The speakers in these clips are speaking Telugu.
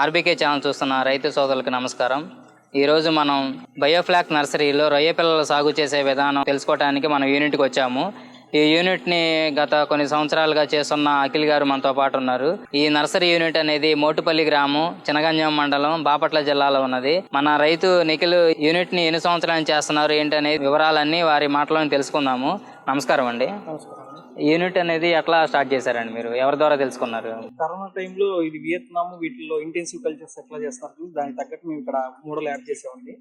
ఆర్బీకే ఛానల్ చూస్తున్న రైతు సోదరులకు నమస్కారం. ఈరోజు మనం బయోఫ్లాక్ నర్సరీలో రొయ్య పిల్లలు సాగు చేసే విధానం తెలుసుకోవడానికి మనం యూనిట్కి వచ్చాము. ఈ యూనిట్ని గత కొన్ని సంవత్సరాలుగా చేస్తున్న అఖిల్ గారు మనతో పాటు ఉన్నారు. ఈ నర్సరీ యూనిట్ అనేది మోటుపల్లి గ్రామం చినగంజం మండలం బాపట్ల జిల్లాలో ఉన్నది. మన రైతు నిఖిల్ యూనిట్ని ఎన్ని సంవత్సరాలు చేస్తున్నారు ఏంటనే వివరాలన్నీ వారి మాటలను తెలుసుకుందాము. నమస్కారం అండి. నమస్కారం. యూనిట్ అనేది ఎట్లా స్టార్ట్ చేశారండి మీరు? ఎవరి ద్వారా తెలుసుకున్నారు? కరోనా టైంలో ఇది వియత్నాం వీటిలో ఇంటెన్సివ్ కల్చర్స్ ఎట్లా చేస్తారు చూసి దానికి తగ్గట్టు మేము ఇక్కడ మోడల్ యాడ్ చేసామండి.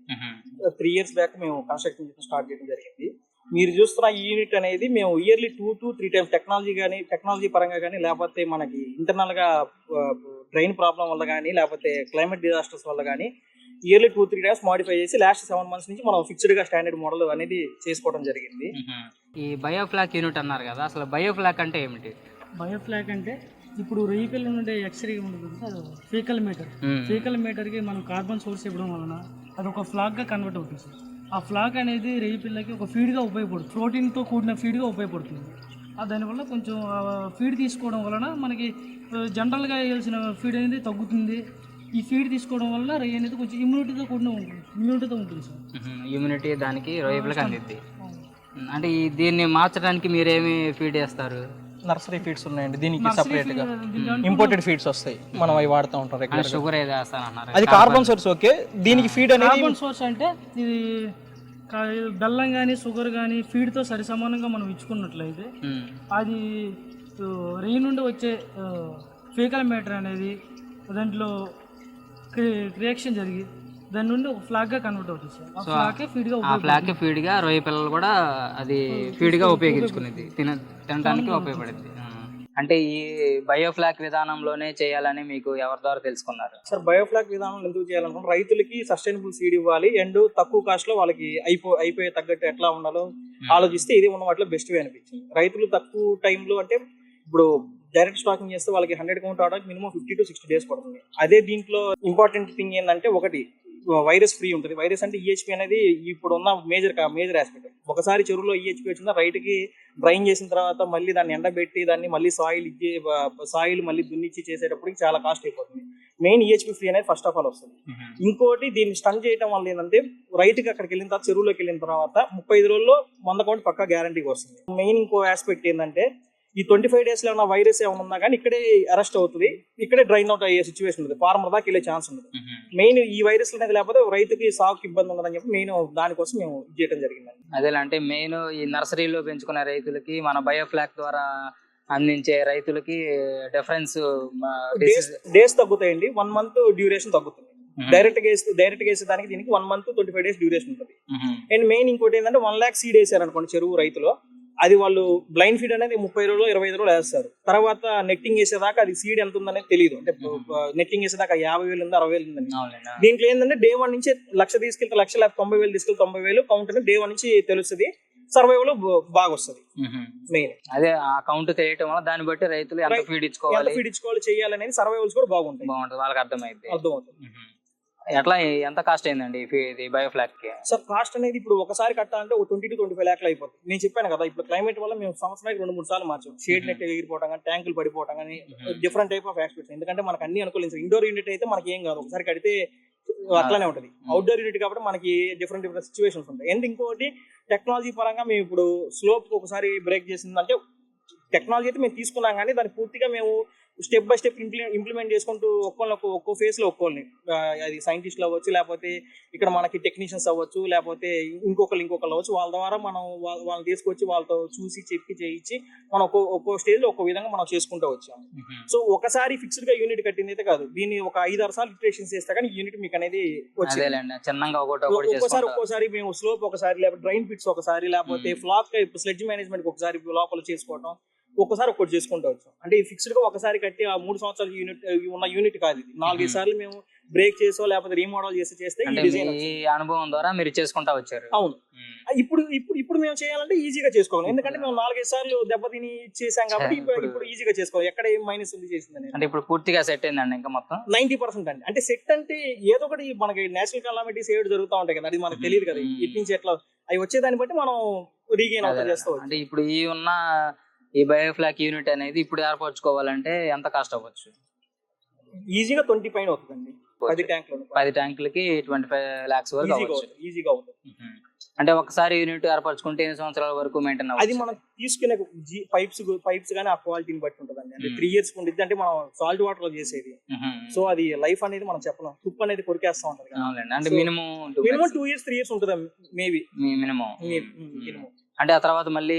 త్రీ ఇయర్స్ బ్యాక్ మేము కన్స్ట్రక్షన్ స్టార్ట్ చేయడం జరిగింది. మీరు చూస్తున్న ఈ యూనిట్ అనేది మేము yearly two to three times technology కానీ టెక్నాలజీ పరంగా కానీ లేకపోతే మనకి ఇంటర్నల్గా డ్రైన్ ప్రాబ్లం వల్ల కానీ లేకపోతే క్లైమేట్ డిజాస్టర్స్ వల్ల కానీ yearly two three times modify చేసి లాస్ట్ సెవెన్ మంత్స్ నుంచి మనం ఫిక్స్డ్గా స్టాండర్డ్ మోడల్ అనేది చేసుకోవడం జరిగింది. ఈ బయోఫ్లాక్ యూనిట్ అన్నారు కదా అసలు బయోఫ్లాక్ అంటే ఏమిటి? బయోఫ్లాక్ అంటే ఇప్పుడు రీపిల్ ఉండే ఎక్స్రే ఉంటుంది ఫీకల్ మీటర్ ఫీకల్ మీటర్కి మనం కార్బన్ సోర్స్ ఇవ్వడం వలన అది ఒక ఫ్లాగ్గా కన్వర్ట్ అవుతుంది సార్. ఆ ఫ్లాగ్ అనేది రేయి పిల్లకి ఒక ఫీడ్గా ఉపయోగపడుతుంది ప్రోటీన్తో కూడిన ఫీడ్గా ఉపయోగపడుతుంది. ఆ దానివల్ల కొంచెం ఫీడ్ తీసుకోవడం వలన మనకి జనరల్గా వేయాల్సిన ఫీడ్ అనేది తగ్గుతుంది. ఈ ఫీడ్ తీసుకోవడం వల్ల రొయ్య అనేది కొంచెం ఇమ్యూనిటీతో కూడిన ఉంటుంది. ఇమ్యూనిటీతో ఉంటుంది సార్. ఇమ్యూనిటీ దానికి రొయ్యలకు అందిద్ది. అంటే ఈ దీన్ని మార్చడానికి మీరేమి ఫీడ్ చేస్తారు? నర్సరీ ఫీడ్స్ ఉన్నాయండి దీనికి సపరేట్గా. ఇంపోర్టెడ్ ఫీడ్స్ వస్తాయి మనం అవి వాడుతూ ఉంటాం రెగ్యులర్ షుగర్ ఏది వేస్తానన్నారు? అది కార్బన్ సోర్స్ ఓకే దీనికి ఫీడ్ అనేది కార్బన్ సోర్స్ అంటే ఇది బెల్లం కానీ షుగర్ కానీ ఫీడ్తో సరి సమానంగా మనం ఇచ్చుకున్నట్లయితే అది ఆ, రెయ్యి నుండి వచ్చే ఫీకల్ మీటర్ అనేది దాంట్లో రియాక్షన్ జరిగి దాని నుండి ఒక ఫ్లాగ్గా కన్వర్ట్ అవుతుంది సార్. ఆ ఫ్లాగే ఫీడ్గా ఆ ఫ్లాక్ ఫీడ్గా రొయ్య పిల్లలు కూడా అది ఫీడ్గా ఉపయోగించుకునేది. తిన తినడానికి ఉపయోగపడింది. అంటే ఈ బయోఫ్లాక్ విధానంలోనే చేయాలని మీకు ఎవరి ద్వారా తెలుసుకున్నారు? సార్ బయోఫ్లాక్ విధానం ఎందుకు చేయాలనుకుంటే రైతులకి సస్టైనబుల్ సీడ్ ఇవ్వాలి. అండ్ తక్కువ కాస్ట్లో వాళ్ళకి అయిపో అయిపోయే తగ్గట్టు ఎట్లా ఉండాలో ఆలోచిస్తే ఇది ఉన్న వాటిలో బెస్ట్ వే అనిపించింది. రైతులు తక్కువ టైంలో అంటే ఇప్పుడు డైరెక్ట్ స్టాకింగ్ చేస్తే వాళ్ళకి హండ్రెడ్ కౌంట్ అవడానికి minimum fifty to sixty days పడుతుంది. అదే దీంట్లో ఇంపార్టెంట్ థింగ్ ఏంటంటే ఒకటి వైరస్ ఫ్రీ ఉంటుంది. వైరస్ అంటే ఈహెచ్పి అనేది ఇప్పుడు ఉన్న మేజర్ మేజర్ ఆస్పెక్ట్ ఒకసారి చెరువులో ఈహెచ్పి వచ్చిందా రైతుకి డ్రైన్ చేసిన తర్వాత మళ్ళీ దాన్ని ఎండబెట్టి దాన్ని మళ్ళీ సాయిల్ ఇచ్చి సాయిల్ మళ్ళీ దున్నిచ్చి చేసేటప్పటికి చాలా కాస్ట్ అయిపోతుంది. మెయిన్ ఈహెచ్పి ఫ్రీ అనేది ఫస్ట్ ఆఫ్ ఆల్ వస్తుంది. ఇంకోటి దీన్ని స్టన్ చేయడం వల్ల ఏంటంటే రైతుకి అక్కడికి వెళ్ళిన తర్వాత చెరువులోకి వెళ్ళిన తర్వాత ముప్పై ఐదు రోజుల్లో వంద కౌంట్ పక్కా గ్యారంటీగా వస్తుంది. మెయిన్ ఇంకో ఆస్పెక్ట్ ఏంటంటే ఈ ట్వంటీ ఫైవ్ డేస్లో ఏమైనా వైరస్ ఏమైనా ఉన్నా కానీ ఇక్కడే అరెస్ట్ అవుతుంది. ఇక్కడే డ్రైన్ అవుట్ అయ్యే సిచ్యువేషన్ ఉంటుంది. ఫార్మర్ దాకా వెళ్ళే ఛాన్స్ ఉంటుంది. మెయిన్ ఈ వైరస్ అనేది లేకపోతే రైతుకి సాగుకి ఇబ్బంది ఉండదని చెప్పి మెయిన్ దానికోసం మేము చేయడం జరిగిందండి. అదేలా అంటే మెయిన్ ఈ నర్సరీలో పెంచుకునే రైతులకి మన బయోఫ్లాక్ ద్వారా అందించే రైతులకి డిఫరెన్స్ డేస్ డేస్ తగ్గుతాయండి. వన్ మంత్ డ్యూరేషన్ తగ్గుతుంది. డైరెక్ట్గా వేస్తే డైరెక్ట్గా దానికి దీనికి one month twenty five days duration ఉంటుంది అండ్ మెయిన్ ఇంకోటి ఏంటంటే వన్ ల్యాక్ సీడ్ వేసారు అనుకోండి చెరువు రైతులు. అది వాళ్ళు బ్లైండ్ ఫీడ్ అనేది ముప్పై రోజులు ఇరవై ఐదు రోజులు వేస్తారు. తర్వాత నెట్టింగ్ వేసేదాకా అది సీడ్ ఎంత ఉందనేది తెలియదు అంటే నెట్టింగ్ వేసేదాకా యాభై వేలు ఉంది అరవై వేలు ఉందని దీంట్లో ఏంటంటే డే వన్ నుంచి లక్ష తీసుకెళ్తే లక్ష లేకపోతే తొంభై వేలు తీసుకెళ్తే తొంభై వేలు కౌంట్ డే వన్ నుంచి తెలుస్తుంది. సర్వైవల్ బాగా వస్తుంది. మెయిన్. అదే ఆ కౌంట్ తెలియటం వల్ల దాన్ని బట్టి రైతులు ఎంత ఫీడ్ ఇచ్చుకోవాలి? ఫీడ్ ఇచ్చుకోవాలి చేయాలనేది సర్వైవల్స్ కూడా బాగుంటాయి. బాగుంటుంది వాళ్ళకి అర్థమైంది అర్థమవుతుంది. ఎట్లా ఎంత కాస్ట్ అయిందండి ఇది బయోఫ్లాక్కి? సార్ కాస్ట్ అనేది ఇప్పుడు ఒకసారి కట్టాలంటే ఒక ట్వంటీ టు ట్వంటీ ఫైవ్ ల్యాక్లు అయిపోతుంది నేను చెప్పాను కదా ఇప్పుడు క్లైమేట్ వల్ల మేము సంవత్సరానికి రెండు మూడు సార్లు మార్చాం. షేడ్ నెట్ ఎగిరిపోవడం కానీ ట్యాంకులు పడిపోవడం కానీ డిఫరెంట్ టైప్ ఆఫ్ ఆస్పెక్ట్స్ ఎందుకంటే మనకు అన్ని అనుకూలించారు ఇండోర్ యూనిట్ అయితే మనకి ఏం కాదు. ఒకసారి కడితే అట్లానే ఉంటుంది. అవుట్డోర్ యూనిట్ కాబట్టి మనకి డిఫరెంట్ డిఫరెంట్ సిచ్యువేషన్స్ ఉంటాయి. అండ్ ఇంకోటి టెక్నాలజీ పరంగా మేము ఇప్పుడు స్లోప్ ఒకసారి బ్రేక్ చేసిందంటే టెక్నాలజీ అయితే మేము తీసుకున్నాం కానీ దాన్ని పూర్తిగా మేము స్టెప్ బై స్టెప్ ఇంప్లిమెంట్ చేసుకుంటూ ఒక్కొక్కరిని ఒక్కో ఒక్కో ఫేస్లో ఒక్కోళ్ళని. ఆ, అది సైంటిస్టులు అవ్వచ్చు లేకపోతే ఇక్కడ మనకి టెక్నీషియన్స్ అవ్వచ్చు లేకపోతే ఇంకొకరు ఇంకొకరు అవ్వచ్చు వాళ్ళ ద్వారా మనం వాళ్ళ- వాళ్ళని తీసుకొచ్చి వాళ్ళతో చూసి చెప్పి చేయించి మనం ఒక్కో ఒక్కో స్టేజ్లో ఒక్కో విధంగా మనం చేసుకుంటూ వచ్చాము సో ఒకసారి ఫిక్స్డ్గా యూనిట్ కట్టింది అయితే కాదు. దీన్ని ఒక ఐదు ఆరు సార్లు ఇటరేషన్స్ చేస్తే కానీ యూనిట్ మీకు అనేది వచ్చింది. ఒక్కోసారి ఒక్కోసారి మేము స్లోప్ ఒకసారి లేకపోతే డ్రైన్ పిట్స్ ఒకసారి లేకపోతే ఫ్లాక్ స్లెడ్జ్ మేనేజ్మెంట్ ఒకసారి లోపల చేసుకోవటం. ఒక్కసారి ఒక్కటి చేసుకుంటూ వచ్చాం. అంటే ఈ ఫిక్స్డ్గా ఒకసారి కట్టి ఆ మూడు సంవత్సరాల యూనిట్ ఉన్న యూనిట్ కాదు ఇది. నాలుగైదు సార్లు మేము బ్రేక్ చేసో లేకపోతే రీమోడల్ చేసి చేస్తే ఈ డిజైన్ అనుభవం ద్వారా మీరు చేసుకుంటా వచ్చారు. అవును. ఇప్పుడు ఇప్పుడు ఇప్పుడు మేము చేయాలంటే ఈజీగా చేసుకోవాలి. ఎందుకంటే మేము నాలుగైదు సార్లు దెబ్బతిని చేసాం కాబట్టి ఇప్పుడు ఈజీగా చేసుకోవాలి. ఎక్కడ ఏం మైనస్ ఉంది చేసిందని అంటే ఇప్పుడు పూర్తిగా సెట్ అయిందండి ఇంకా మొత్తం? నైన్టీ పర్సెంట్ అండి. అంటే సెట్ అంటే ఏదో ఒకటి మనకి నేషనల్ కలామిటీస్ ఏడు జరుగుతూ ఉంటాయి కదా అది మనకు తెలియదు కదా. ఇటు నుంచి ఎట్లా అవి వచ్చేదాన్ని బట్టి మనం రీగెయిన్ అవుతా. చేస్తాం అంటే ఇప్పుడు ఈ ఉన్న ఈ బయోఫ్లాక్ యూనిట్ అనేది ఇప్పుడు ఏర్పరచుకోవాలంటే ఎంత కాస్ట్ అవ్వచ్చు? ఈజీగా ట్వంటీ పైన అవుతుందండి. పది ట్యాంకులు. పది ట్యాంకులకి ట్వంటీ ఫైవ్ లాక్స్ వరకు ఈజీగా అవ్వచ్చు. అవుతుంది ఈజీగా అవుతుంది. మ్మ్. అంటే ఒకసారి యూనిట్ ఏర్పరచుకుంటే ఎన్ని సంవత్సరాల వరకు మెయింటైన్ అది మనం తీసుకునే పైప్స్ పైప్స్ కానీ ఆ క్వాలిటీని బట్టి ఉంటుందండి. అంటే. త్రీ ఇయర్స్ ఉండిద్ది అంటే మనం సాల్ట్ వాటర్లో చేసేది. సో అది లైఫ్ అనేది మనం చెప్పలేం. తుప్పు అనేది కొరికేస్తా ఉంటది అంటే minimum minimum two years three years ఉంటుంది మేబీ? మినిమం. మినిమం. అంటే ఆ తర్వాత మళ్ళీ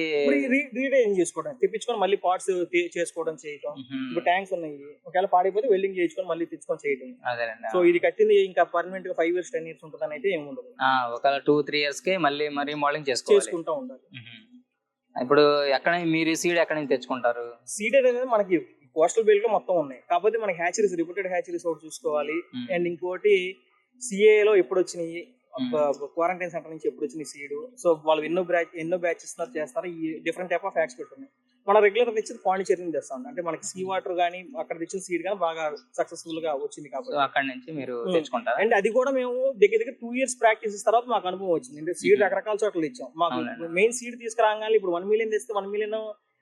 రీడైన్ చేసుకోవడం? తెప్పించుకొని మళ్ళీ పార్ట్స్ చేసుకోవడం చేయటం. ఇప్పుడు ట్యాంక్స్ ఉన్నాయి. ఒకవేళ పాడైపోతే వెల్డింగ్ చేయించుకొని మళ్ళీ తెచ్చుకొని చేయటం. అదేనండి. సో ఇది కట్టింది ఇంకా పర్మనెంట్గా ఫైవ్ ఇయర్స్ టెన్ ఇయర్స్ ఉంటుందని అయితే ఏమి ఉండదు. ఒకవేళ టూ త్రీ ఇయర్స్కి మళ్ళీ మరీ మోడలింగ్ చేసుకుంటా ఉండాలి. ఇప్పుడు ఎక్కడ మీరు సీడ్ ఎక్కడి నుంచి తెచ్చుకుంటారు? సీడెడ్ అనేది మనకి కోస్టల్ బెల్ట్లో మొత్తం ఉన్నాయి. కాకపోతే మనకి హ్యాచరీస్ రిపోర్టెడ్ హ్యాచరీస్ ఒకటి చూసుకోవాలి. అండ్ ఇంకోటి సిఏ లో ఎప్పుడు వచ్చినాయి. క్వారంటైన్ సెంటర్ నుంచి ఎప్పుడు వచ్చినాయి సీడ్ సో వాళ్ళు ఎన్నో బ్యాచ్ ఎన్నో బ్యాచ్ ఇస్తున్నారు చేస్తారు? ఈ డిఫరెంట్ టైప్ ఆఫ్ ఎక్స్పెక్ట్ ఉన్నాయి మన రెగ్యులర్ తెచ్చింది పాండిచేరి నుంచి తెస్తాం. అంటే మనకి సీ వాటర్ కానీ అక్కడ తెచ్చిన సీడ్ కానీ బాగా సక్సెస్ఫుల్గా వచ్చింది కాబట్టి. అక్కడి నుంచి మీరు. తెచ్చుకుంటారా? అండ్ అది కూడా మేము దగ్గర దగ్గర టూ ఇయర్స్ ప్రాక్టీస్ తర్వాత మాకు అనుభవం వచ్చింది. అంటే సీడ్. రకరకాల చోట్ల ఇచ్చాం. మాకు. మెయిన్ సీడ్ తీసుకురాగానే ఇప్పుడు వన్ మిలియన్ తెస్తే వన్ మిలియన్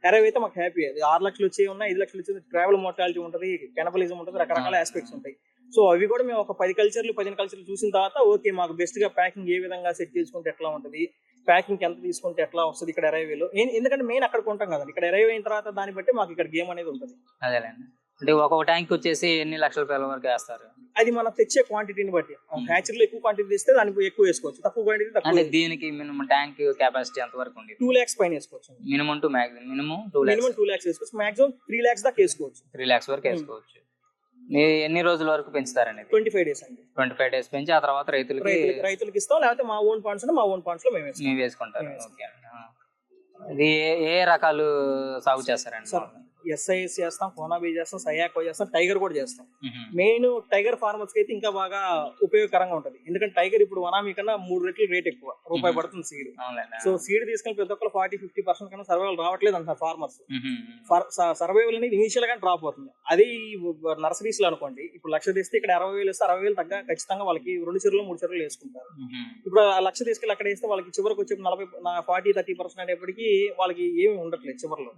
అరవై అయితే మాకు హ్యాపీ అది ఆరు లక్షలు వచ్చే ఉన్నాయి ఐదు లక్షలు వచ్చేది ట్రావెల్ మోర్టాలిటీ ఉంటుంది కెనబలిజం ఉంటుంది రకరకాల. ఆస్పెక్ట్స్ ఉంటాయి. సో అవి కూడా మేము ఒక పది కల్చర్లు పదిహేను కల్చర్లు చూసిన తర్వాత ఓకే మాకు బెస్ట్గా ప్యాకింగ్ ఏ విధంగా సెట్ చేసుకుంటే ఎట్లా ఉంటుంది ప్యాకింగ్ ఎంత తీసుకుంటే ఎట్లా వస్తుంది ఇక్కడ అరైవేలో ఎందుకంటే మెయిన్ అక్కడ కొంటాం కదండి. ఇక్కడ అరైవ్ అయిన తర్వాత దాన్ని బట్టి మాకు ఇక్కడ గేమ్ అనేది ఉంటుంది. అదేలేండి. అంటే ఒక్కొక్క ట్యాంక్ వచ్చేసి ఎన్ని లక్షల రూపాయల వరకు వేస్తారు? అది మనం తెచ్చే క్వాంటిటీని బట్టి. హ్యాచరీలో ఎక్కువ క్వాంటిటీ తెస్తే దానికి ఎక్కువ వేసుకోవచ్చు. తక్కువ క్వాంటిటీ అంటే దీనికి మినిమం ట్యాంక్ కెపాసిటీ ఎంత వరకు ఉంది టూ ల్యాక్స్ పైన వేసుకోవచ్చు. Minimum to maximum minimum two minimum lakhs two lakhs వేసుకోవచ్చు. మాక్సిమం త్రీ ల్యాక్స్ దాకా వేసుకోవచ్చు. త్రీ ల్యాక్స్ వరకు వేసుకోవచ్చు. ఎన్ని రోజుల వరకు పెంచుతారండి ట్వంటీ ఫైవ్ డేస్ అండి. ట్వంటీ ఫైవ్ డేస్ పెంచి ఆ తర్వాత రైతులకి రైతులకి ఇస్తాం. లేకపోతే మా ఓన్ పాండ్స్ మా ఓన్ పాండ్స్లో మేము మేము ఓకే. ఇది ఏ- రకాలు సాగు చేస్తారండి? ఎస్ఐఎస్ చేస్తాం కోనాబీ చేస్తాం సయాకో చేస్తాం టైగర్ కూడా చేస్తాం. మెయిన్ టైగర్ ఫార్మర్స్కి అయితే ఇంకా బాగా ఉపయోగకరంగా ఉంటది. ఎందుకంటే టైగర్ ఇప్పుడు వనామీ కన్నా మూడు రెట్లు రేట్ ఎక్కువ. రూపాయి. పడుతుంది సీడ్ సో సీడ్ తీసుకుని ప్రతి ఒక్కరు ఫార్టీ ఫిఫ్టీ పర్సెంట్ కన్నా సర్వైవల్ రావట్లేదు అంటారు ఫార్మర్స్. సర్వైవల్ అనేది ఇనిషియల్గా డ్రాప్ అవుతుంది. అదే నర్సరీస్లో అనుకోండి ఇప్పుడు లక్ష తీస్తే ఇక్కడ అరవై వేలు ఇస్తే అరవై వేలు తగ్గ ఖచ్చితంగా వాళ్ళకి రెండు చెరువులు మూడు చెరువులు వేసుకుంటారు. ఇప్పుడు ఆ లక్ష తీసుకెళ్ళి అక్కడ వేస్తే వాళ్ళకి చివరికి వచ్చే నలభై ఫార్టీ థర్టీ పర్సెంట్ అనేప్పటికీ వాళ్ళకి ఏమి ఉండట్లేదు చివరిలో.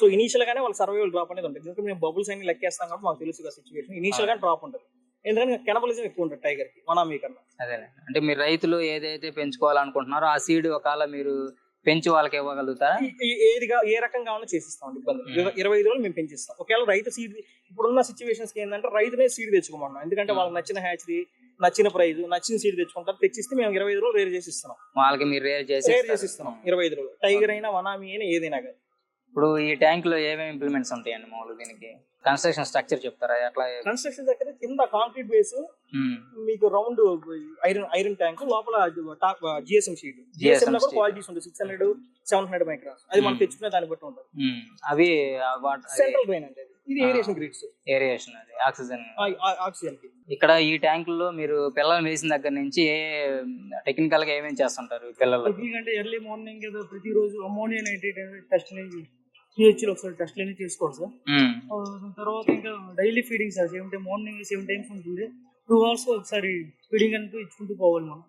సో ఇనిషియల్ గానే వాళ్ళ సర్వైవల్ డ్రాప్ అనేది ఉంటుంది. ఎందుకంటే మేము బబుల్స్ అన్ని లెక్కేస్తాం కాబట్టి మాకు తెలుసు సిచ్యువేషన్ ఇనిషియల్గా డ్రాప్ ఉంటుంది. ఎందుకంటే కెనబలిజం ఎక్కువ ఉంటుంది టైగర్కి వనామీ కన్నా. అదేలే. అంటే మీరు రైతులు ఏదైతే పెంచుకోవాలనుకుంటున్నారో ఆ సీడ్ ఒకవేళ మీరు పెంచి వాళ్ళకి ఇవ్వగలుగుతారా? ఏదిగా ఏ రకం కావాలో చేసిస్తాం ఇబ్బంది. ఇరవై- ఐదు రోజులు మేము పెంచిస్తాం. ఒకవేళ రైతు సీడ్ ఇప్పుడున్న సిచ్యువేషన్స్కి ఏంటంటే రైతునే సీడ్ తెచ్చుకోమన్నాం ఎందుకంటే. వాళ్ళకి నచ్చిన హ్యాచరీ నచ్చిన ప్రైజ్ నచ్చిన సీడ్ తెచ్చుకుంటారు. తెచ్చిస్తే మేము ఇరవై ఐదు రోజులు రేర్ చేసి ఇస్తున్నాం. వాళ్ళకి మీరు రేర్ చేసి రేర్. చేసి ఇస్తున్నాం ఇరవై ఐదు రోజులు. టైగర్ అయినా వనామీ అయినా ఏదైనా కానీ. ఇప్పుడు ఈ ట్యాంక్లో ఏమేమి ఇంప్లిమెంట్స్ ఉంటాయండి మామూలు దీనికి? కన్స్ట్రక్షన్ స్ట్రక్చర్ చెప్తారా? ఎట్లా కన్స్ట్రక్షన్ దగ్గర కింద కాంక్రీట్ బేస్. మీకు రౌండ్ ఐరన్ ఐరన్ ట్యాంక్ లోపల జిఎస్ఎం షీట్. జిఎస్ఎం లో. క్వాలిటీస్ ఉంటుంది six hundred seven hundred microns అది మనం. తెచ్చుకునే దాన్ని బట్టి ఉంటుంది. అవి సెంట్రల్ డ్రైన్ అంటే ఇది. ఏరియేషన్ గ్రిడ్స్ ఏరియేషన్ అది ఆక్సిజన్ ఆక్సిజన్ ఇక్కడ ఈ ట్యాంక్లో మీరు పిల్లలు వేసిన దగ్గర నుంచి ఏ టెక్నికల్గా ఏమేమి చేస్తుంటారు పిల్లలు? ఎర్లీ మార్నింగ్ ఏదో ప్రతిరోజు అమోనియా నైట్రేట్ టెస్ట్ అనేది పిహెచ్లో ఒకసారి టెస్ట్ అనేది చేసుకోవాలి సార్. తర్వాత ఇంకా daily feeding sir. Same time morning seven times ఉంటుంది టూ అవర్స్ ఒకసారి ఫీడింగ్ అంటూ ఇచ్చుకుంటూ పోవాలి మనం.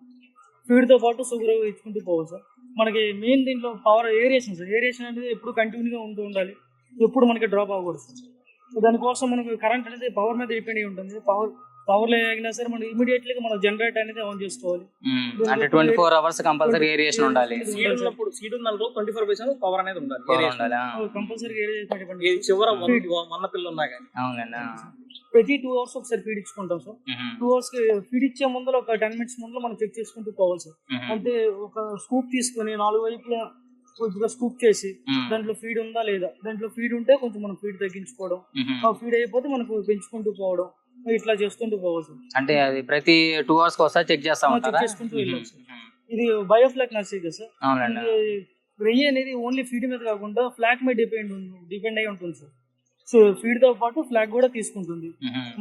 ఫీడ్తో పాటు షుగర్ ఇచ్చుకుంటూ పోవాలి సార్. మనకి మెయిన్ దీంట్లో పవర్ ఏరియేషన్ సార్. ఏరియేషన్ అనేది ఎప్పుడు కంటిన్యూగా ఉంటూ ఉండాలి. ఎప్పుడు మనకి డ్రాప్ అవ్వకూడదు సార్. దానికోసం మనకు కరెంట్ అనేది పవర్ మీద డిపెండ్ అయి ఉంటుంది. పవర్ పవర్ లేగినా సరే మనం ఇమీడియట్లీ మనం జనరేట్ అనేది ఆన్ చేసుకోవాలి. అంటే twenty four hours compulsory aeration ఉండాలి సీడ్ ఉన్నప్పుడు సీడ్ ఉన్న ట్వంటీ ఫోర్ పర్సెంట్ పవర్ అనేది ఉండాలి. కంపల్సరీ ఏరియేషన్ డిపెండ్ ఇది చివర మన్న పిల్ల ఉన్నా కానీ అవునండి. ప్రతి టూ అవర్స్ ఒకసారి ఫీడ్ ఇచ్చుకుంటాం సార్. టూ అవర్స్కి ఫీడ్ ఇచ్చే ముందర ఒక టెన్ మినిట్స్ ముందర మనం చెక్ చేసుకుంటూ పోవాలి సార్. అంటే ఒక స్కూప్ తీసుకొని నాలుగు వైపులా కొద్దిగా స్కూప్ చేసి. దాంట్లో ఫీడ్ ఉందా లేదా దాంట్లో ఫీడ్ ఉంటే కొంచెం మనం ఫీడ్ తగ్గించుకోవడం. ఆ ఫీడ్ అయిపోతే మనకు పెంచుకుంటూ పోవడం ఇట్లా చేసుకుంటూ పోవాలి సార్ అంటే అది ప్రతి టూ అవర్స్ ఒకసారి చెక్ చేస్తా ఉంటారా? చేసుకుంటూ. ఇది బయోఫ్లాక్ నర్సరీ కదా సార్? అవునండి. ఇది రెయ్యి అనేది ఓన్లీ ఫీడ్ మీద కాకుండా ఫ్లాక్ మీద డిపెండ్ డిపెండ్ అయి ఉంటుంది సార్. సో ఫీడ్తో పాటు ఫ్లాక్ కూడా తీసుకుంటుంది.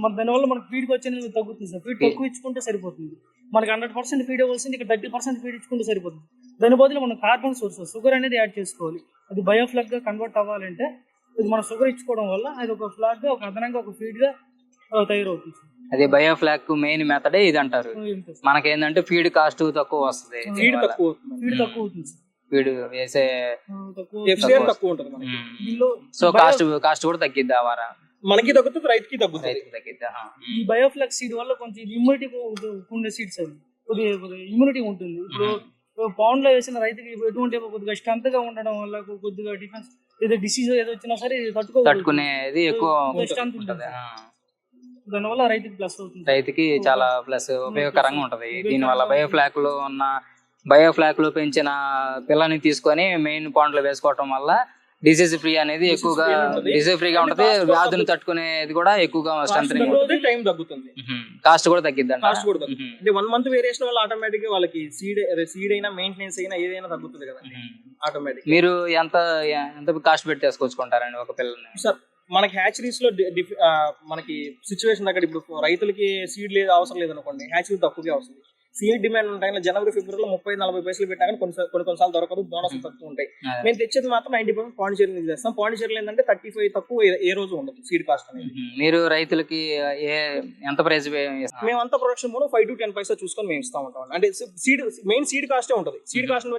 మరి దానివల్ల మనకి ఫీడ్ వచ్చేది తగ్గుతుంది సార్. ఫీడ్ తక్కువ ఇచ్చుకుంటే సరిపోతుంది. మనకి హండ్రెడ్ పర్సెంట్ ఫీడ్ ఇవ్వాల్సింది ఇక్కడ థర్టీ పర్సెంట్ ఫీడ్ ఇచ్చుకుంటే సరిపోతుంది. దాని బదులు మనం కార్బన్ సోర్స్ షుగర్ అనేది యాడ్ చేసుకోవాలి. అది బయోఫ్లాగ్గా కన్వర్ట్ అవ్వాలంటే ఇది మనం షుగర్ ఇచ్చుకోవడం వల్ల అది ఒక ఫ్లాగ్గా ఒక అదనంగా ఒక ఫీడ్గా తయారవుతుంది. అది బయోఫ్లాక్ మెయిన్ మెథడే ఇది అంటారు. మనకేందంటే ఫీడ్ కాస్ట్ తక్కువ వస్తుంది. ఫీడ్ తక్కువ ఫీడ్. తక్కువ అవుతుంది వేసే తక్కువ ఎఫ్సిఆర్ తక్కువ. తక్కువ ఉంటుంది సో కాస్ట్ కాస్ట్ కూడా తగ్గిద్ది ఆ వారా? మనకి తగ్గుతుంది రైతుకి తగ్గుతుంది. రైతుకు తగ్గిద్దా. ఈ బయోఫ్లాక్స్ సీడ్ వల్ల కొంచెం ఇమ్యూనిటీ ఉండే సీడ్స్ అవి కొద్దిగా ఇమ్యూనిటీ ఉంటుంది. ఇప్పుడు పౌండ్లో వేసిన రైతుకి ఎటువంటి కొద్దిగా స్ట్రెంత్గా ఉండడం వల్ల కొ- కొద్దిగా డిఫెన్స్ ఏదో డిసీజ్ ఏదో వచ్చినా సరే తట్టుకో తట్టుకునేది ఎక్కువ స్ట్రెంత్ ఉంటది. ఉంటుంది ఆ. దానివల్ల రైతుకి ప్లస్ అవుతుంది. రైతుకి చాలా ప్లస్ ఉపయోగకరంగా ఉంటది. దీనివల్ల బయోఫ్లాక్లో ఉన్న బయోఫ్లాక్లో పెంచిన పిల్లని తీసుకొని మెయిన్ పాండ్లో వేసుకోవటం వల్ల డిసీజ్ ఫ్రీ అనేది ఎక్కువగా. డిసీజ్ ఫ్రీగా ఉంటది. వ్యాధులు తట్టుకునేది కూడా ఎక్కువగా స్ట్రెంగ్ టైం తగ్గుతుంది. కాస్ట్ కూడా తగ్గిద్దంట. కాస్ట్ కూడా తగ్గుతుంది. అంటే వన్ మంత్ వేరియేషన్ వల్ల ఆటోమేటిక్గా వాళ్ళకి సీడ్ సీడ్ అయినా మెయింటెనెన్స్ అయినా ఏదైనా తగ్గుతుంది కదా ఆటోమేటిక్ మీరు ఎంత ఎంత కాస్ట్ పెట్టి తీసుకొచ్చుకుంటారండి ఒక పిల్లని సార్ మనకి హ్యాచరీస్లో మనకి సిచ్యువేషన్ దగ్గర ఇప్పుడు రైతులకి సీడ్ లేదు అవసరం లేదు అనుకోండి హ్యాచరీ తక్కువగా వస్తుంది. సీడ్ డిమాండ్ ఉంటాయి. జనవరి ఫిబ్రవరిలో ముప్పై నలభై పైసలు పెట్టా కానీ కొన్ని కొన్ని కొన్నిసార్లు దొరకదు. బోనస్ తక్కువ ఉంటాయి. మేము తెచ్చేది మాత్రం నైన్టీ పర్సెంట్ పాండిచేరి నుంచి తెస్తాం. పాండిచేరిలో ఏంటంటే థర్టీ ఫైవ్ తక్కువ ఏ- రోజు ఉండదు. సీడ్ కాస్ట్ అనేది. మ్మ్. మీరు రైతులకి ఏ ఎంత ప్రైస్ మేమంతా ప్రొడక్షన్ కూడా ఫైవ్ టు టెన్ పైసా చూసుకొని మేము ఇస్తా ఉంటాం అంటే సీడ్ మెయిన్ సీడ్ కాస్టే ఉంటుంది. సీడ్ కాస్ట్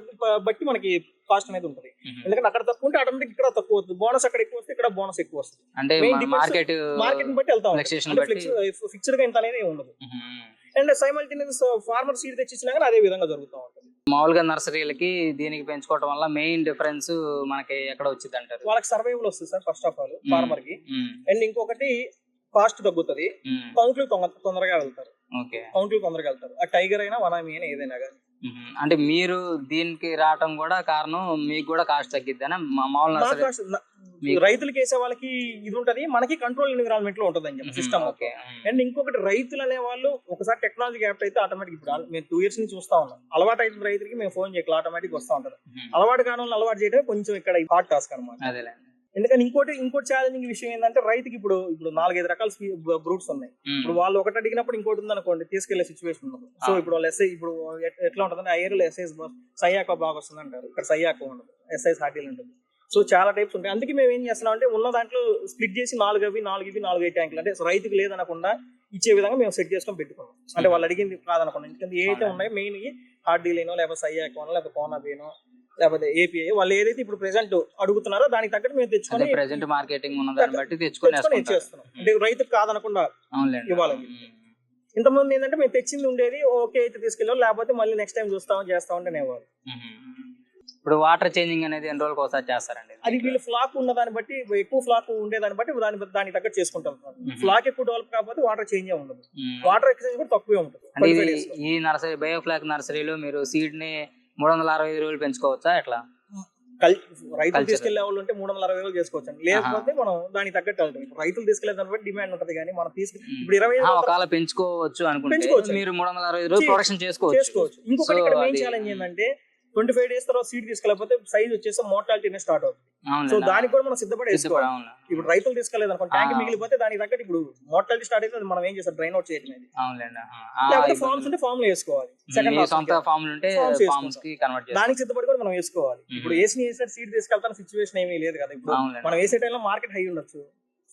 బట్టి మనకి కాస్ట్ అనేది ఉంటుంది. ఎందుకంటే అక్కడ తక్కువ ఉంటే ఆటోమేటిక్ ఇక్కడ తక్కువ వస్తుంది. బోనస్ అక్కడ ఎక్కువ వస్తే ఇక్కడ బోనస్ ఎక్కువ వస్తుంది. అంటే మార్కెట్ మార్కెట్ బట్టి వెళ్తా. ఫిక్స్డ్గా ఇంత అనేది ఉండదు. అండ్ సైమల్టేనియస్ ఫార్మర్ సీడ్ తెచ్చిచ్చినా కానీ అదే విధంగా జరుగుతూ ఉంటుంది. మామూలుగా నర్సరీలకి దీనికి పెంచుకోవటం వల్ల మెయిన్ డిఫరెన్స్ మనకి ఎక్కడ వచ్చింది అంటారు వాళ్ళకి సర్వైవల్ వస్తుంది సార్ ఫస్ట్ ఆఫ్ ఆల్ ఫార్మర్కి అండ్ ఇంకొకటి కాస్ట్ తగ్గుతుంది. కౌంట్లు తొందరగా వెళ్తారు. కౌంట్లు తొందరగా వెళ్తారు. ఆ టైగర్ అయినా వనామీ అయినా ఏదైనా కానీ అంటే మీరు దీనికి రావటం కూడా కారణం మీకు కూడా కాస్ట్ తగ్గిద్దని? మామూలు నర్సరీ రైతులకి వేసే వాళ్ళకి ఇది ఉంటది. మనకి కంట్రోల్ ఎన్విరాన్మెంట్లో ఉంటుంది అని చెప్పి సిస్టమ్ ఓకే. అండ్ ఇంకొకటి రైతులు అనే వాళ్ళు ఒకసారి టెక్నాలజీ గ్యాప్ అయితే ఆటోమేటిక్ ఇప్పుడు మేము టూ ఇయర్స్ నుంచి చూస్తా ఉన్నాం. అలవాటు అయిన రైతులకి మేము ఫోన్ చేయగల ఆటోమేటిక్ వస్తా ఉంటారు. అలవాటు కాని వాళ్ళు అలవాటు చేయడం కొంచెం ఇక్కడ హార్డ్ టాస్క్ అనమాట ఎందుకంటే ఇంకోటి ఇంకోటి ఛాలెంజింగ్ విషయం ఏంటంటే రైతుకి ఇప్పుడు ఇప్పుడు నాలుగైదు రకాల బ్రూట్స్ ఉన్నాయి. ఇప్పుడు వాళ్ళు ఒకటి అడిగినప్పుడు ఇంకోటి ఉంది అనుకోండి తీసుకెళ్ళే సిచ్యువేషన్ ఉండదు. సో ఇప్పుడు వాళ్ళు ఎస్ఐ ఇప్పుడు ఎట్- ఎట్లా ఉంటుందంటే ఆ ఏరియాలో ఎస్ఐస్ సయ్యాక బాగా వస్తుంది అంటారు. ఇక్కడ సయ్యాక ఉండదు. ఎస్ఐస్ హార్టీలు ఉంటుంది సో చాలా టైప్స్ ఉంటాయి. అందుకే మేము ఏం చేస్తున్నాం అంటే ఉన్న దాంట్లో స్ప్లిట్ చేసి నాలుగు అవి నాలుగు ఇవి నాలుగు ఐదు ట్యాంకులు అంటే రైతుకు లేదనకుండా ఇచ్చే విధంగా మేము సెట్ చేసుకొని పెట్టుకున్నాం. అంటే వాళ్ళు అడిగింది కాదనకుండా. ఎందుకంటే ఏ అయితే ఉన్నాయో మెయిన్ హార్ట్ డీలేనో లేకపోతే సయ్యాకో లేకపోతే కోనబీనో లేకపోతే ఏపీఐ వాళ్ళు ఏదైతే ఇప్పుడు ప్రెసెంట్ అడుగుతున్నారో దానికి తగ్గట్టు మేము తెచ్చుకొని ప్రెసెంట్ మార్కెటింగ్ ఉన్న దాన్ని బట్టి తెచ్చుకొని. ఇచ్చేస్తున్నాం అంటే రైతుకు కాదనకుండా. ఉమ్. ఇంతకుముందు ఏంటంటే మేము తెచ్చింది ఉండేది ఓకే అయితే తీసుకెళ్ళాం లేకపోతే మళ్ళీ నెక్స్ట్ టైం చూస్తాం చేస్తాం ఉమ్. ఇప్పుడు వాటర్ చేంజింగ్ అనేది ఎన్ని రోజులకు ఒకసారి చేస్తారండి అది వీళ్ళు ఫ్లాక్ ఉన్న దాన్ని బట్టి ఎక్కువ ఫ్లాక్ ఉండేదాన్ని బట్టి దాని దానికి తగ్గట్టు చేసుకుంటాం ఫ్లాక్ ఎక్కువ డెవలప్ కాకపోతే water change um. Water exchange కూడా తక్కువే ఉంటుంది అంటే 25 ఇది days లో. ఈ నర్సరీ బయోఫ్లాక్ నర్సరీలో మీరు సీడ్ని మూడు వందల అరవై ఐదు రోజులు పెంచుకోవచ్చా? ఎట్లా? రైతులు. తీసుకెళ్ళే వాళ్ళు ఉంటే మూడు వందల అరవై వేలు చేసుకోవచ్చు లేకపోతే మనం దానికి తగ్గట్టు వెళ్తాం. రైతులు తీసుకెళ్ళే దాన్ని బట్టి డిమాండ్ ఉంటుంది కానీ మనం తీసుకు ఇప్పుడు ఇరవై ఒకవేళ పెంచుకోవచ్చు అనుకుంటే. మీరు మూడు వందల అరవై రోజులు. ప్రొడక్షన్ చేసుకోవచ్చు. చేసుకోవచ్చు. ఇంకొకటి ఇక్కడ మెయిన్ ఛాలెంజ్ ఏంటంటే ట్వంటీ ఫైవ్ డేస్ తర్వాత సీడ్ తీసుకెళ్ళకపోతే సైజ్ వచ్చేసి మోర్టాలిటీ స్టార్ట్ అవుతుంది. సో. దానికి కూడా మనం సిద్ధపడి సిద్ధపడి, వేసుకోవాలి అవును. ఇప్పుడు రైతులు తీసుకెళ్ళేదు అనుకోండి ట్యాంక్. మిగిలిపోతే దానికి తగ్గట్టు ఇప్పుడు మోర్టాలిటీ స్టార్ట్ అయితే మనం ఏం చేస్తాం? డ్రైన్ అవుట్ చేయడం లేకపోతే. ఫార్మ్స్ ఉంటే ఫార్మ్లో వేసుకోవాలి. సెకండ్ ఉంటే ఫార్మ్స్కి కన్వర్ట్ దానికి సిద్ధపడి కూడా మనం వేసుకోవాలి. ఇప్పుడు వేసిన వేసిన సీడ్ తీసుకెళ్తాను సిచ్యువేషన్ ఏమీ లేదు కదా. ఇప్పుడు. మనం వేసే టైంలో మార్కెట్ హై ఉండొచ్చు.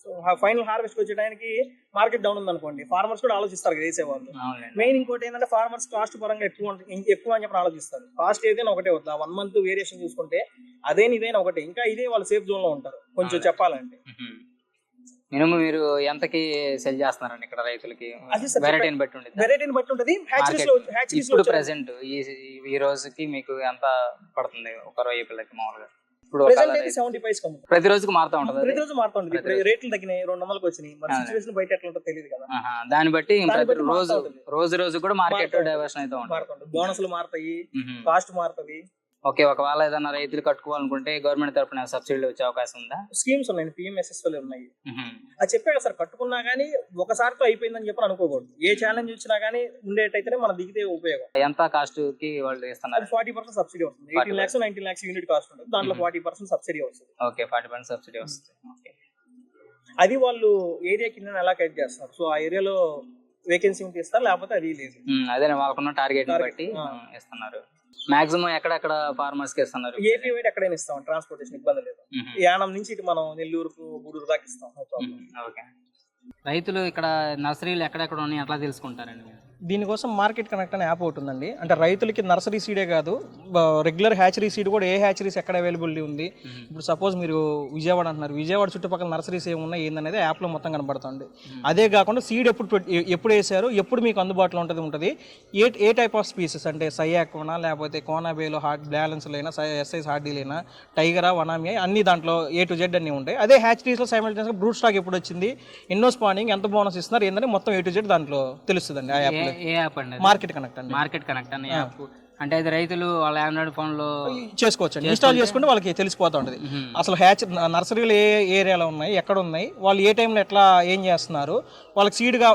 సో ఫైనల్ హార్వెస్ట్ వచ్చే టైంకి మార్కెట్ డౌన్ ఉంది అనుకోండి ఫార్మర్స్ కూడా ఆలోచిస్తారు కదా వేసేవాళ్ళు. అవునులేండి మెయిన్ ఇంకోటి ఏంటంటే ఫార్మర్స్ కాస్ట్ పరంగా ఎక్కువ ఉంటుంది. ఎక్కువ అని చెప్పి ఆలోచిస్తారు. కాస్ట్ ఏదైనా ఒకటే ఆ వన్ మంత్ వేరియేషన్ చూసుకుంటే అదేని ఇదేనా ఒకటే? ఇంకా ఇదే వాళ్ళు సేఫ్ జోన్లో ఉంటారు. కొంచెం చెప్పాలంటే. మినిమం మీరు ఎంతకి సెల్ చేస్తున్నారండి ఇక్కడ రైతులకి? అది వెరైటీని బట్టి ఉండేది వెరైటీని బట్టి ఉంటుంది. ఇప్పుడు ప్రెసెంట్ ఈ ఈ రోజుకి మీకు ఎంత పడుతుంది? ఒక రొయ్య పిల్లకి మామూలుగా. ఇప్పుడు ప్రతి రోజుకి మారుతా ఉంటుంది అది? ప్రతిరోజు మారుతుంది ఇప్పుడు రేట్లు తగ్గినాయి రెండు వందలకు వచ్చినాయి మరి అవును. సిచ్యువేషన్ బయట ఎట్లా ఉంటుందో తెలియదు కదా దాన్ని బట్టి ప్రతి రోజు మారుతా ఉంటుంది. రోజు రోజు కూడా మార్కెట్ మారుతా ఉంటుంది. డైవర్షన్ అయితే ఉంటుంది బోనస్లు మారుతాయి. కాస్ట్ మారుతుంది ఓకే ఒకవేళ ఏదైనా రైతులు కట్టుకోవాలనుకుంటే గవర్నమెంట్ తరపున సబ్సిడీలు వచ్చే అవకాశం ఉందా? స్కీమ్స్ ఉన్నాయి పిఎంఎస్ఎస్ఎల్ ఉన్నాయి. అది చెప్పాడు సార్ కట్టుకున్నా కానీ ఒకసారితో అయిపోయిందని చెప్పి అనుకోకూడదు. ఏ ఛాలెంజ్ వచ్చినా కానీ ఉండేటైతేనే మన దిగితే ఉపయోగం. ఎంత కాస్ట్కి వాళ్ళు ఇస్తున్నారు ఫార్టీ పర్సెంట్ సబ్సిడీ వస్తుంది. Eighteen lakhs nineteen lakhs unit cost ఉంటుంది. దాంట్లో ఫార్టీ పర్సెంట్ సబ్సిడీ వస్తుంది. ఓకే ఫార్టీ పర్సెంట్ సబ్సిడీ వస్తుంది. ఓకే. అది వాళ్ళు ఏరియా కింద ఎలా కట్ చేస్తారు సో ఆ ఏరియాలో వేకెన్సీ ఉంటే ఇస్తారు లేకపోతే అది లేదు. అదే వాళ్ళకున్న టార్గెట్ బట్టి ఇస్తున్నారు. మాక్సిమం ఎక్కడెక్కడ ఫార్మర్స్కి ఇస్తున్నారు? ఏపీ వైడ్ ఎక్కడైనా ఇస్తాం. ట్రాన్స్పోర్టేషన్ ఇబ్బంది లేదు. యానం నుంచి ఇటు మనం నెల్లూరుకు గూడూరు దాకా ఇస్తాం. ఓకే. రైతులు ఇక్కడ నర్సరీలు ఎక్కడెక్కడ ఉన్నాయి? ఎట్లా తెలుసుకుంటారండి దీనికోసం మార్కెట్ కనెక్ట్ అనే యాప్ ఒకటి ఉందండి. అంటే రైతులకి నర్సరీ సీడే కాదు రెగ్యులర్ హ్యాచరీ సీడ్ కూడా ఏ హ్యాచరీస్ ఎక్కడ అవైలబిలిటీ ఉంది? ఇప్పుడు సపోజ్ మీరు విజయవాడ అంటున్నారు. విజయవాడ చుట్టుపక్కల నర్సరీస్ ఏమి ఉన్నాయి? ఏందనేది యాప్లో మొత్తం కనబడుతుంది. అదే కాకుండా సీడ్ ఎప్పుడు ఎప్పుడు వేసారు ఎప్పుడు మీకు అందుబాటులో ఉంటుంది ఉంటుంది? ఏ ఏ టైప్ ఆఫ్ స్పీసెస్ అంటే సయ్యాకోనా లేకపోతే కోనాబేలో హార్ట్ బ్యాలెన్స్లైనా ఎస్ఐస్ హార్డీలైనా టైగరా వనామియా అన్ని దాంట్లో ఏ టు జెడ్ అన్ని ఉంటాయి. అదే హ్యాచరీస్లో సైమల్టేనియస్గా బ్రూట్ స్టాక్ ఎప్పుడు వచ్చింది? ఎన్నో స్పానింగ్ ఎంత బోనస్ ఇస్తున్నారు? ఏందని మొత్తం ఏ టు జెడ్ దాంట్లో తెలుస్తుందండి ఆ యాప్ ఏ- ఏ యాప్ అండి అది? మార్కెట్ కనెక్ట్ అండి. మార్కెట్ కనెక్ట్ అనే యాప్ అంటే అది రైతులు వాళ్ళ ఆండ్రాయిడ్ ఫోన్లో చేసుకోవచ్చు అండి ఇన్స్టాల్ చేసుకుంటే వాళ్ళకి తెలిసిపోతూ ఉంటుంది. అసలు హ్యాచ్ నర్సరీలు ఏ ఏరియాలో ఉన్నాయి ఎక్కడ ఉన్నాయి వాళ్ళు ఏ టైంలో ఎట్లా ఏం చేస్తున్నారు వాళ్ళకి సీడ్ కా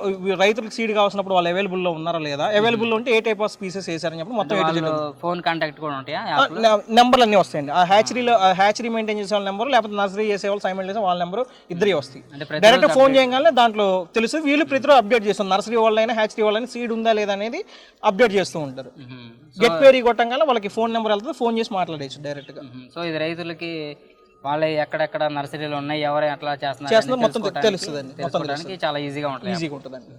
రైతులకు సీడ్ కావాల్సినప్పుడు వాళ్ళు అవైలబుల్లో ఉన్నారా లేదా అవైలబుల్ ఉంటే ఏ టైప్ ఆఫ్ స్పీసెస్ వేసారని చెప్పి మొత్తం ఫోన్ కాంటాక్ట్ కూడా ఉంటాయా నెంబర్లు అన్నీ వస్తాయండి. ఆ హ్యాచరీలో హ్యాచరీ మెయింటైన్ చేసే వాళ్ళ నెంబర్ లేకపోతే నర్సరీ చేసే వాళ్ళు సైమెంట్ చేసే వాళ్ళ నెంబర్ ఇద్దరే వస్తాయి. డైరెక్ట్ ఫోన్ చేయగానే దాంట్లో తెలుసు వీళ్ళు ప్రతిరోజు అప్డేట్ చేస్తారు నర్సరీ వాళ్ళైనా హ్యాచరీ వాళ్ళైనా సీడ్ ఉందా లేదా అనేది అప్డేట్ చేస్తూ ఉంటారు. మ్మ్. గెట్ క్వేరీ కొట్టంగానే వాళ్ళకి ఫోన్ నెంబర్ వెళ్తుంది ఫోన్ చేసి మాట్లాడేచ్చు డైరెక్ట్గా మ్మ్. సో ఇది రైతులకి వాళ్ళ ఎక్కడెక్కడ నర్సరీలు ఉన్నాయి ఎవరు ఎట్లా చేస్తున్నారు మొత్తం తెలుస్తుందండి. మొత్తం తెలుసుకోవడానికి చాలా ఈజీగా ఉంటాయి ఈజీగా ఉంటుందండి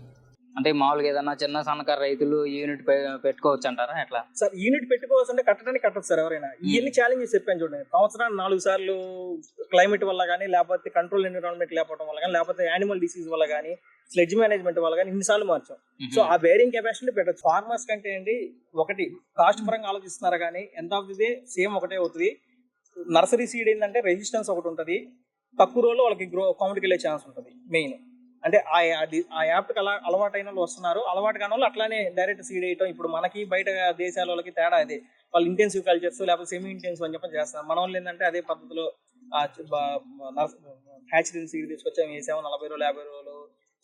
అంటే మామూలుగా ఏదన్నా చిన్న సన్నకారు రైతులు యూనిట్ పెట్టుకోవచ్చు అంటారా ఎట్లా సార్ యూనిట్ పెట్టుకోవచ్చు అంటే కట్టడానికి కట్టదు సార్ ఎవరైనా ఇవన్నీ ఛాలెంజెస్ చెప్పాను చూడండి సంవత్సరానికి నాలుగు సార్లు క్లైమేట్ వల్ల కానీ లేకపోతే కంట్రోల్ ఎన్విరాన్మెంట్ లేకపోవడం వల్ల కానీ లేకపోతే యానిమల్ డిసీజ్ వల్ల కానీ స్లెడ్జ్ మేనేజ్మెంట్ వల్ల కానీ ఇన్నిసార్లు మార్చాం. సో ఆ బేరింగ్ కెపాసిటీ పెట్టచ్చు. ఫార్మర్స్ కంటే ఏంటి ఒకటి కాస్ట్ పరంగా ఆలోచిస్తున్నారా కానీ ఎంత ఆఫ్ ది డే సేమ్ ఒకటే అవుతుంది. నర్సరీ సీడ్ ఏంటంటే రెసిస్టెన్స్ ఒకటి ఉంటుంది. తక్కువ రోజుల్లో వాళ్ళకి గ్రో కౌంట్కి వెళ్ళే ఛాన్స్ ఉంటుంది మెయిన్ అంటే ఆ ఆ యాప్కి అలా అలవాటైన వాళ్ళు వస్తున్నారు. అలవాటు కాని వాళ్ళు అట్లానే డైరెక్ట్ సీడ్ వేయటం. ఇప్పుడు మనకి బయట దేశాల వాళ్ళకి తేడా అదే. వాళ్ళు ఇంటెన్సివ్ కల్చర్స్ లేకపోతే సెమీ ఇంటెన్సివ్ అని చెప్పి చేస్తున్నారు. మన వాళ్ళు ఏంటంటే అదే పద్ధతిలో హ్యాచరీ సీడ్ తీసుకొచ్చాము వేసాము నలభై రోజులు యాభై రోజులు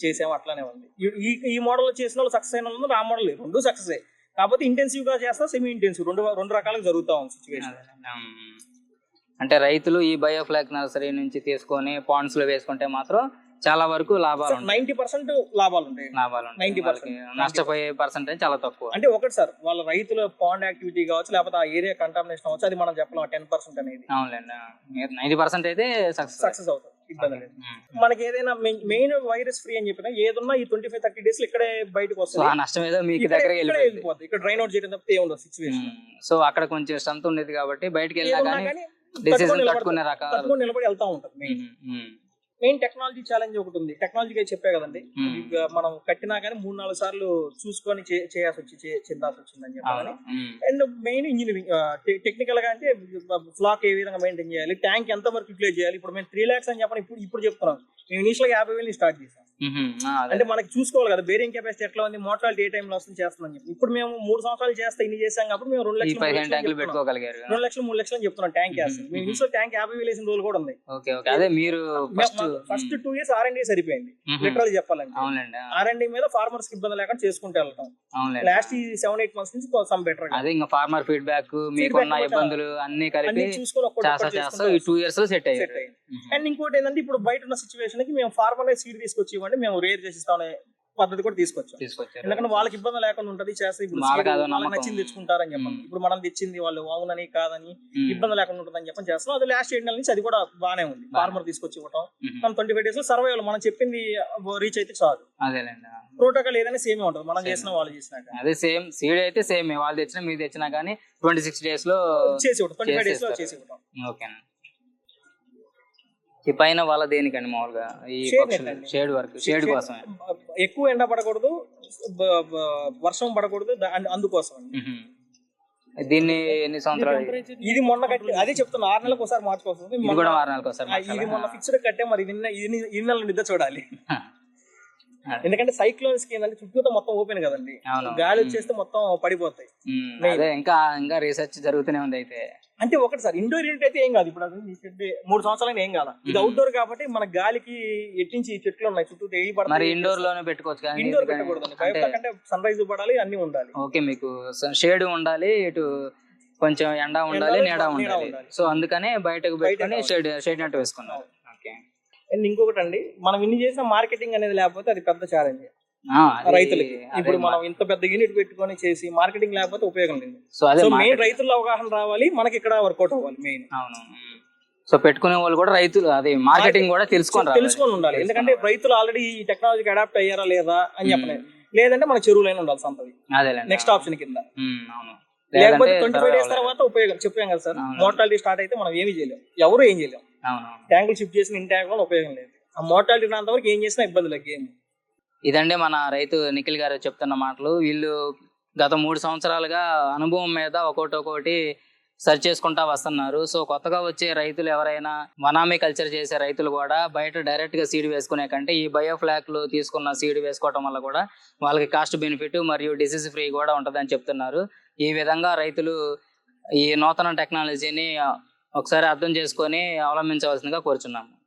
చేసాము అట్లానే ఉంది. ఈ- ఈ ఈ మోడల్ చేసిన వాళ్ళు సక్సెస్ అయిన వాళ్ళు ఆ మోడల్ రెండు సక్సెస్ కాకపోతే ఇంటెన్సివ్గా చేస్తా సెమీ ఇంటెన్సివ్ రెండు రెండు రకాలుగా జరుగుతా ఉంది సిచ్యువేషన్. అంటే రైతులు ఈ బయోఫ్లాక్ నర్సరీ నుంచి తీసుకొని పాండ్స్లో వేసుకుంటే మాత్రం చాలా వరకు లాభాలు నైన్టీ పర్సెంట్ లాభాలు ఉంటాయి. లాభాలు 90%. వాళ్ళకి నష్టపోయే పర్సెంటేజ్ చాలా తక్కువ. అంటే ఒకటి సార్ వాళ్ళ రైతుల పాండ్ యాక్టివిటీ కావచ్చు లేకపోతే ఆ ఏరియా కంటామినేషన్ అవ్వచ్చు అది మనం చెప్పలేం టెన్ పర్సెంట్ అనేది. అవునులేండి. నైన్టీ పర్సెంట్ అయితే సక్సెస్ సక్సెస్ అవుతుంది ఇబ్బంది లేదు. మనకి ఏదైనా మెయిన్ వైరస్ ఫ్రీ అని చెప్పినా ఏదన్నా ఈ ట్వంటీ ఫైవ్ థర్టీ డేస్ ఇక్కడే బయటకు వస్తుంది. ఆ నష్టం ఏదో మీకు ఇక్కడే- దగ్గర ఇక్కడే వెళ్ళిపోయింది. వెళ్ళిపోతుంది ఇక్కడ డ్రైన్ అవుట్ చేయడం తప్పితే ఏముండదు సిచ్యువేషన్ సో అక్కడ కొంచెం స్ట్రెంత్ ఉండేది కాబట్టి బయటకి వెళ్ళినా కానీ తట్టుకొని రకాలు. నిలబడి వెళ్తా ఉంటుంది మెయిన్ టెక్నాలజీ ఛాలెంజ్ ఒకటి ఉంది. టెక్నాలజీగా చెప్పే కదండి. మనం కట్టినా కానీ మూడు నాలుగు సార్లు చూసుకొని చేయాల్సి వచ్చి చెందాల్సి వచ్చిందని చెప్పాలని. అండ్ మెయిన్ ఇంజనీరింగ్ టెక్నికల్గా అంటే ఫ్లాక్ ఏ విధంగా మెయింటైన్ చేయాలి ట్యాంక్ ఎంత వరకు యూటిలైజ్ చేయాలి ఇప్పుడు మేము త్రీ లాక్స్ అని చెప్పని ఇప్పుడు ఇప్పుడు చెప్తున్నాం. మేము ఇనిషియల్ యాభై వేలు స్టార్ట్ చేసాం. అంటే మనకి చూసుకోవాలి కదా బేరింగ్ కెపాసిటీ ఎట్లా ఉంది మోటాలిటీ ఏ టైంలో వస్తుంది చేస్తుందని చెప్పి. ఇప్పుడు మేము మూడు సంవత్సరాలు చేస్తే ఇన్ని చేసాం కాబట్టి మేము రెండు లక్షలు రెండు లక్షలు మూడు లక్షలు చెప్తున్నాం ట్యాంక్ వేస్తాం మేము ఇనిషియల్ ట్యాంక్ యాభై వేలు వేసిన రోజులు కూడా ఉంది అదే మీరు first two years R and సరిపోయింది. లిటరల్ చెప్పాలంటే. ఆర్ అండ్ మీద ఫార్మర్స్కి ఇబ్బంది లేకుండా చేసుకుంటూ వెళ్తాం లాస్ట్ ఈ సెవెన్ ఎయిట్ మంత్స్ నుంచి సమ్ బెటర్ అదే ఇంకా ఫార్మర్ ఫీడ్బ్యాక్ మీకున్న ఇబ్బందులు అన్ని కలిపి చూసుకొని ఈ టూ ఇయర్స్లో సెట్ అయ్యింది అండ్ ఇంకోటి ఏంటంటే ఇప్పుడు బయట ఉన్న సిచ్యువేషన్కి మేము ఫార్మర్ సీడ్ తీసుకొచ్చి ఇవ్వండి మేము రేర్ చేసిస్తామనే పద్ధతి కూడా తీసుకొచ్చాం. తీసుకొచ్చారు. ఎందుకంటే వాళ్ళకి ఇబ్బంది లేకుండా ఉంటది చేస్తే ఇప్పుడు వాళ్ళకి seed అదో వాళ్ళకి నమ్మకం. నచ్చింది తెచ్చుకుంటారని చెప్పండి. ఇప్పుడు మనం తెచ్చింది వాళ్ళు అవునని కాదని మ్మ్. ఇబ్బంది లేకుండా ఉంటుందని చెప్పని చేస్తాం అది లాస్ట్ ఏడు నెలల నుంచి అది కూడా బాగానే ఉంది. ఫార్మర్ తీసుకొచ్చి ఇవ్వటం. మ్మ్. మనం ట్వంటీ ఫైవ్ డేస్లో సర్వైవల్ మనం చెప్పింది రీచ్ అయితే చాలు. అదేలేండి. ప్రోటోకాల్ ఏదైనా సేమే ఉంటుంది. మనం చేసిన వాళ్ళు చేసినాక అదే సేమ్ సీడ్ అయితే సేమ్ వాళ్ళు తెచ్చినా మీరు తెచ్చినా కానీ ట్వంటీ సిక్స్ డేస్లో చేసి ఇవ్వటం. ట్వంటీ ఫైవ్ డేస్లో చేసేస్తారు. చేసి ఇవ్వటం. ఓకేనా ఈ పైన వాళ్ళ దేనికండి మామూలుగా ఈ Shade పక్షులు. షేడ్ వర్క్ షేడ్ కోసమే ఎక్కువ ఎండ పడకూడదు బ- బ- వర్షం పడకూడదు దా- అందు- అందుకోసం అండి. మ్మ్. దీన్ని ఎన్ని సంవత్సరాలు ఇది మొన్న కట్టి అదే చెప్తున్నా ఆరు నెలలకు ఒకసారి మార్చుకోవాల్సింది ఇది మొన్న- కూడా ఒకసారి ఆ, ఇది మొన్న ఫిక్స్డ్ కట్టే మరి ఇది నిన్న- ఇది ని- ఈ నెల నిద్ర చూడాలి. ఎందుకంటే సైక్లోన్స్కి ఏంటంటే చుట్టూతో మొత్తం ఓపెన్ కదండి. గాలి వచ్చేస్తే మొత్తం పడిపోతాయి. ఇంకా ఇంకా రీసెర్చ్ జరుగుతూనే ఉంది అయితే. అంటే ఒకటి సార్ ఇండోర్ యూనిట్ అయితే ఏం కాదు. ఇప్పుడు మూడు సంవత్సరాలు ఏం కాదు? ఇది అవుట్డోర్ కాబట్టి మన గాలికి ఎట్టించి చెట్లు ఉన్నాయి చుట్టూ మరి పడతాయి. ఇండోర్లోనే పెట్టుకోవచ్చు కానీ ఇండోర్? పెట్టకూడదు అంటే సన్ రైజ్ పడాలి అన్ని ఉండాలి. ఓకే మీకు షేడ్ ఉండాలి ఇటు కొంచెం ఎండ ఉండాలి నీడ ఉండాలి. సో అందుకనే బయటకు పెట్టుకొని. షేడ్ షేడ్ నెట్ వేసుకున్నారు. అండ్ ఇంకొకటి అండి మనం ఇన్ని చేసిన మార్కెటింగ్ అనేది లేకపోతే అది పెద్ద ఛాలెంజ్ రైతులకి. ఇప్పుడు మనం ఇంత పెద్ద యూనిట్ పెట్టుకొని చేసి మార్కెటింగ్ లేకపోతే ఉపయోగం లేదు. సో. మెయిన్ రైతుల అవగాహన రావాలి మనకి ఇక్కడ వర్కౌట్ అవ్వాలి మెయిన్ అవును. సో పెట్టుకునే వాళ్ళు కూడా రైతులు అది మార్కెటింగ్ కూడా తెలుసుకొని. తెలుసుకొని ఉండాలి. ఎందుకంటే రైతులు ఆల్రెడీ ఈ టెక్నాలజీకి అడాప్ట్ అయ్యారా లేదా అని చెప్పలేదు లేదంటే మన చెరువులైనా ఉండాలి సంతది నెక్స్ట్ ఆప్షన్ కింద. అవును. లేకపోతే ట్వంటీ ఫైవ్ డేస్ తర్వాత ఉపయోగం. చెప్పాం కదా సార్. మోర్టాలిటీ స్టార్ట్ అయితే మనం ఏమీ చేయలేం. ఎవరు ఏం చేయలేం. ట్యాంకులు షిఫ్ట్ చేసిన ఇన్ ట్యాంక్ వల్ల ఉపయోగం లేదు. ఆ మోర్టాలిటీ రానంత వరకు ఏం చేసినా ఇబ్బంది లేదు గేమ్. ఇదండి మన రైతు నిఖిల్ గారు చెప్తున్న మాటలు. వీళ్ళు గత మూడు సంవత్సరాలుగా అనుభవం మీద ఒక్కోటి ఒక్కోటి సెర్చ్ చేసుకుంటా వస్తున్నారు. సో కొత్తగా వచ్చే రైతులు ఎవరైనా వనామీ కల్చర్ చేసే రైతులు కూడా బయట డైరెక్ట్గా సీడ్ వేసుకునే కంటే ఈ బయోఫ్లాక్లు తీసుకున్న సీడ్ వేసుకోవటం వల్ల కూడా వాళ్ళకి కాస్ట్ బెనిఫిట్ మరియు డిసీజ్ ఫ్రీ కూడా ఉంటుందని చెప్తున్నారు. ఈ విధంగా రైతులు ఈ నూతన టెక్నాలజీని ఒకసారి అర్థం చేసుకొని అవలంబించవలసిందిగా కోరుచున్నాము.